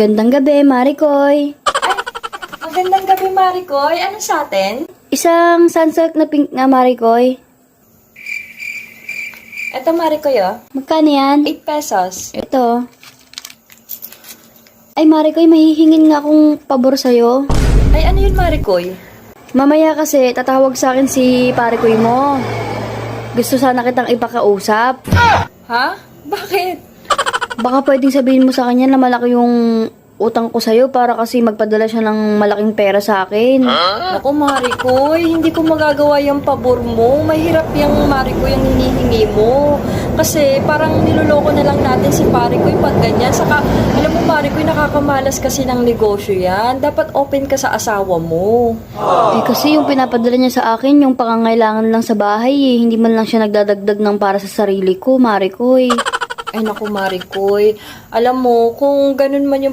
Magandang gabi, Marikoy. Magandang gabi, Maricoy. Ano sa atin? Isang sunsilk na pink nga, Marikoy. Eto, Maricoy, oh. Magkano yan? 8 pesos. Ito. Ay, Marikoy, mahihingin nga akong pabor sa'yo. Ay, ano yun, Maricoy? Mamaya kasi, tatawag sa akin si Parikoy mo. Gusto sana kitang ipakausap. Ha? Bakit? Baka pwedeng sabihin mo sa kanya na malaki yung utang ko sa'yo para kasi magpadala siya ng malaking pera sa akin. Naku, Maricoy, hindi ko magagawa yung pabor mo. Mahirap yung Maricoy ang hinihingi mo. Kasi parang niloloko na lang natin si Maricoy pag ganyan. Saka, alam mo, Maricoy, nakakamalas kasi ng negosyo yan. Dapat open ka sa asawa mo. Eh kasi yung pinapadala niya sa akin, yung pangangailangan lang sa bahay eh. Hindi man lang siya nagdadagdag ng para sa sarili ko, Marikoy. Ay, naku, Maricoy. Alam mo, kung ganun man yung